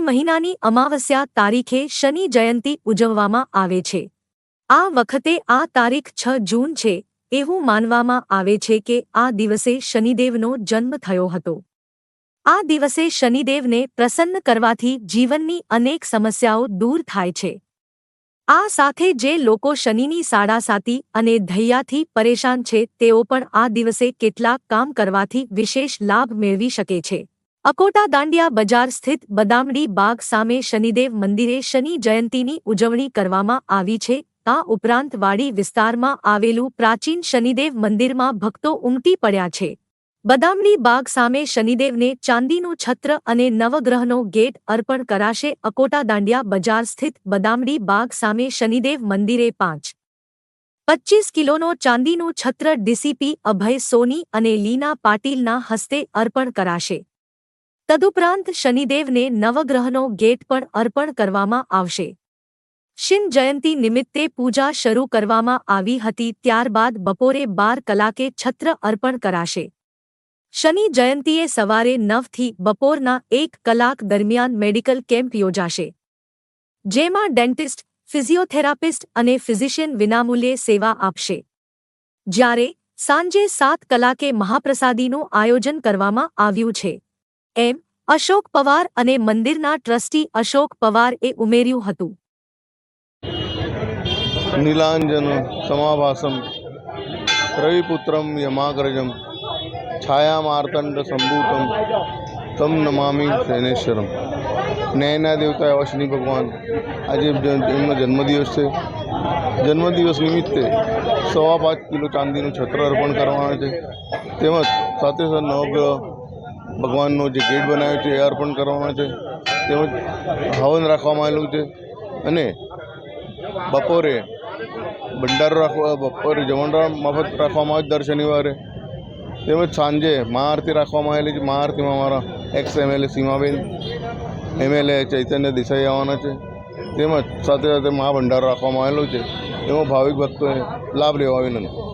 મહિનાની અમાવસ્યા તારીખે શનિ જયંતી ઉજવવામાં આવે છે. આ વખતે આ તારીખ છ જૂન છે, એવું માનવામાં આવે છે કે આ દિવસે શનિદેવનો જન્મ થયો હતો. આ દિવસે શનિદેવને પ્રસન્ન કરવાથી જીવનની અનેક સમસ્યાઓ દૂર થાય છે. આ સાથે જે લોકો શનિની સાડાસાતી અને ધૈયાથી પરેશાન છે, તેઓ પણ આ દિવસે કેટલાક કામ કરવાથી વિશેષ લાભ મેળવી શકે છે. અકોટા દાંડિયા બજાર સ્થિત બદામડી બાગ સામે શનિદેવ મંદિરે શનિ જયંતીની ઉજવણી કરવામાં આવી છે. આ ઉપરાંત વાડી વિસ્તારમાં આવેલું પ્રાચીન શનિદેવ મંદિરમાં ભક્તો ઉમટી પડ્યા છે. બદામડી બાગ સામે શનિદેવને ચાંદીનું છત્ર અને નવગ્રહનો ગેટ અર્પણ કરાશે અકોટા દાંડિયા બજાર સ્થિત બદામડી બાગ સામે શનિદેવ મંદિરે પાંચ. પચ્ચીસ કિલોનો ચાંદીનું છત્ર ડીસીપી અભય સોની અને લીના પાટીલના હસ્તે અર્પણ કરાશે. તદુપરાંત શનિદેવને નવગ્રહનો ગેટ પણ અર્પણ કરવામાં આવશે. શિન જયંતિ નિમિત્તે પૂજા શરૂ કરવામાં આવી હતી ત્યારબાદ બપોરે બાર કલાકે છત્ર અર્પણ કરાશે. શનિ જયંતીએ સવારે નવથી બપોરના એક કલાક દરમિયાન મેડિકલ કેમ્પ યોજાશે. જેમાં ડેન્ટિસ્ટ, ફિઝિયોથેરાપિસ્ટ અને ફિઝિશિયન વિનામૂલ્યે સેવા આપશે. જ્યારે સાંજે સાત કલાકે મહાપ્રસાદીનું આયોજન કરવામાં આવ્યું છે. એમ અશોક પવાર અને મંદિરના ટ્રસ્ટી અશોક પવાર એ ઉમેર્યું હતું. નીલાંજન સમાભાસમ, રવિપુત્રમ યમાગ્રજમ, છાયામાર્તંડ સંભૂતમ, તમ નમામી શૈનેશ્વરમ ન્યાયના દેવતા એવા ભગવાન. આજે એમનો જન્મદિવસ છે. જન્મદિવસ નિમિત્તે સવા પાંચ કિલો ચાંદીનું છત્ર અર્પણ કરવામાં આવે છે. તેમજ સાથે સાથે નવગ્રહ ભગવાનનો જે ગેટ બનાવ્યો છે, એ અર્પણ કરવાના છે. તેમજ હવન રાખવામાં આવેલું છે. અને બપોરે ભંડારો રાખવા, બપોરે જમણવાર મફત રાખવામાં આવે દર શનિવારે. તેમજ સાંજે મહાઆરતી રાખવામાં આવેલી છે. મહાઆરતીમાં અમારા ex MLA Seemaben MLA Chaitanya Desai આવવાના છે. તેમજ સાથે સાથે મહાભંડારો રાખવામાં આવેલો છે. એમાં ભાવિક ભક્તોએ લાભ લેવા વિનંતી.